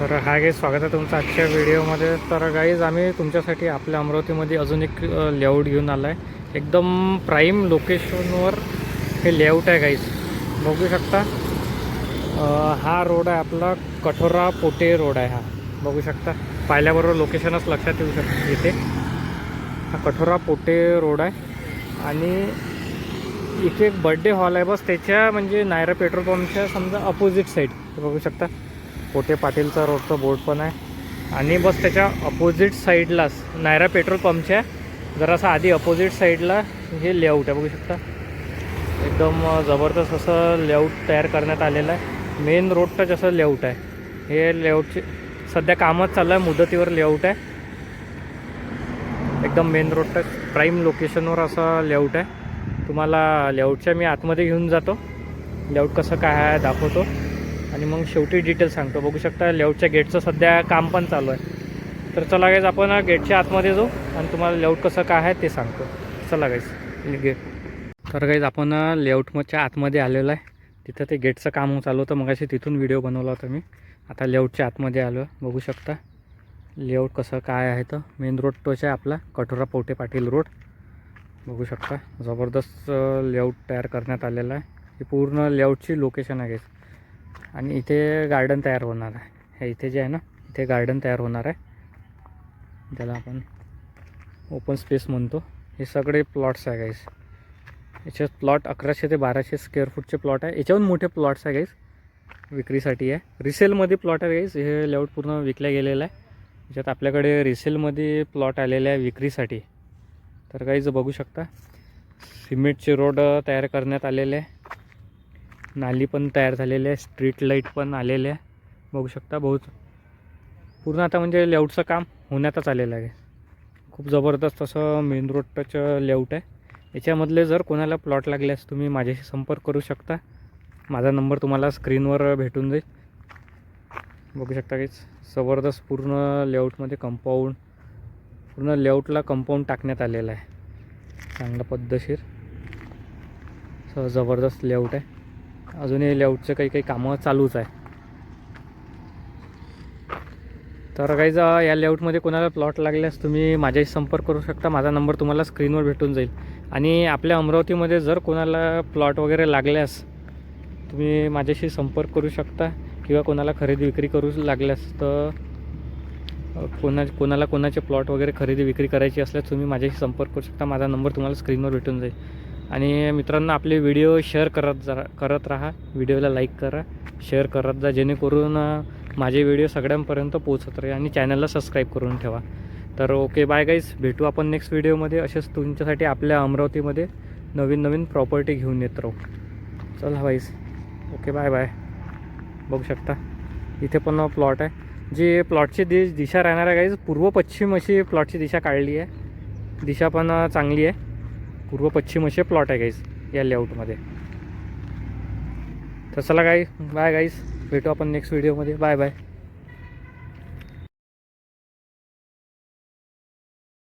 तर हा गाईज स्वागत आहे तुमचं आजच्या व्हिडिओमध्ये तर गाईज आम्ही तुमच्यासाठी आपल्या अमरावतीमध्ये अजून एक लेआउट घेऊन आला आहे एकदम प्राईम लोकेशनवर हे लेआउट आहे गाईज बघू शकता? हा रोड आहे आपला कठोरा पोटे रोड आहे हा. बघू शकता? पाहिल्याबरोबर लोकेशनच लक्षात येऊ शकते इथे हा कठोरा पोटे रोड आहे. आणि इथे एक बड्डे हॉल आहे बस. त्याच्या म्हणजे नायरा पेट्रोल पंपच्या समजा अपोजिट साईड बघू शकता? पोटे पाटीलचा रोडचा बोर्ड पण आहे. आणि बस त्याच्या अपोजिट साईडलाच नायरा पेट्रोल पंपच्या जरासा आधी अपोजिट साईडला हे लेआउट आहे बघू शकता. एकदम जबरदस्त असं लेआउट तयार करण्यात आलेलं आहे. मेन रोडचं जसं लेआउट आहे. हे लेआउटचे सध्या कामच चाललं आहे मुदतीवर लेआउट आहे. एकदम मेन रोडचं प्राईम लोकेशनवर असं लेआउट आहे. तुम्हाला लेआउटच्या मी आतमध्ये घेऊन जातो. लेआउट कसं काय आहे दाखवतो. आणि मग शेवटी डिटेल सांगतो. बघू शकता लेआउटच्या गेटचं सध्या काम पण चालू आहे. तर चला गाईज आपण गेटच्या आतमध्ये जाऊ आणि तुम्हाला लेआउट कसं काय आहे ते सांगतो. चला गाईज गेट तर गाईज आपण लेआउटच्या आतमध्ये आलेलो आहे. तिथं ते गेटचं काम चालू होतं. मग तिथून व्हिडिओ बनवला होता मी. आता लेआउटच्या आतमध्ये आलो आहे. बघू शकता लेआउट कसं काय आहे तर मेन रोड तोच आहे आपला कठोरा पोटे पाटील रोड बघू शकता जबरदस्त लेआउट तयार करण्यात आलेला आहे. ही पूर्ण लेआउटची लोकेशन आहे. आणि इथे गार्डन तयार होणार आहे. हे इथे जे आहे ना इथे गार्डन तयार होणार आहे. त्याला आपण ओपन स्पेस म्हणतो. हे सगळे प्लॉट्स आहे गाईस याच्यात प्लॉट अकराशे ते बाराशे स्क्वेअर फूटचे प्लॉट आहे. याच्याहून मोठे प्लॉट्स आहे गाईस विक्रीसाठी आहे. रिसेलमध्ये प्लॉट आहे गाईस हे लेआउट पूर्ण विकल्या गेलेलं आहे. याच्यात आपल्याकडे रिसेलमध्ये प्लॉट आलेले आहे विक्रीसाठी. तर काहीच बघू शकता. सिमेंटचे रोड तयार करण्यात आलेले आहे. नाली पण तयार झालेली आहे. स्ट्रीट लाइट पण आलेले आहे. बघू शकता बहुत. पूर्ण आता म्हणजे लेआउटचं काम होण्यातच आलेलं आहे. खूप जबरदस्त असं मेन रोडचं लेआउट आहे. याच्यामधले जर कोणाला प्लॉट लागल्यास तुम्ही माझ्याशी संपर्क करू शकता. माझा नंबर तुम्हाला स्क्रीनवर भेटून जाईल. बघू शकता की जबरदस्त पूर्ण लेआउटमध्ये कंपाऊंड पूर्ण लेआउटला कंपाऊंड टाकण्यात आलेलं आहे. चांगलं पद्धतशीर. असं जबरदस्त लेआउट आहे. अजूनही लेआउटचं काही काही कामं चालूच आहे. तर काही या लेआउटमध्ये कोणाला प्लॉट लागल्यास तुम्ही माझ्याशी संपर्क करू शकता. माझा नंबर तुम्हाला स्क्रीनवर भेटून जाईल. आणि आपल्या अमरावतीमध्ये जर कोणाला प्लॉट वगैरे लागल्यास तुम्ही माझ्याशी संपर्क करू शकता. किंवा कोणाला खरेदी विक्री करू लागल्यास तर कोणा कोणाला कोणाचे प्लॉट वगैरे खरेदी विक्री करायची असल्यास तुम्ही माझ्याशी संपर्क करू शकता. माझा नंबर तुम्हाला स्क्रीनवर भेटून जाईल. आणि मित्रांनो आपले व्हिडिओ शेअर करत जा करत राहा. व्हिडिओला लाईक करा शेअर करत जा जेणेकरून माझे व्हिडिओ सगळ्यांपर्यंत पोहोचत राहील आणि चॅनलला सबस्क्राईब करून ठेवा. तर ओके बाय गाईज भेटू आपण नेक्स्ट व्हिडिओमध्ये असेच तुमच्यासाठी आपल्या अमरावतीमध्ये नवीन नवीन प्रॉपर्टी घेऊन येत राहू. चला वाईज ओके बाय बाय बघू शकता. इथे पण प्लॉट आहे. जी प्लॉटची दि दिशा राहणार आहे गाईज पूर्व पश्चिम अशी प्लॉटची दिशा काढली आहे. दिशा पण चांगली आहे. पूर्व पश्चिम असे प्लॉट आहे गाईस या लेआउटमध्ये तर चला गाई बाय गाईस भेटू आपण नेक्स्ट व्हिडिओमध्ये बाय बाय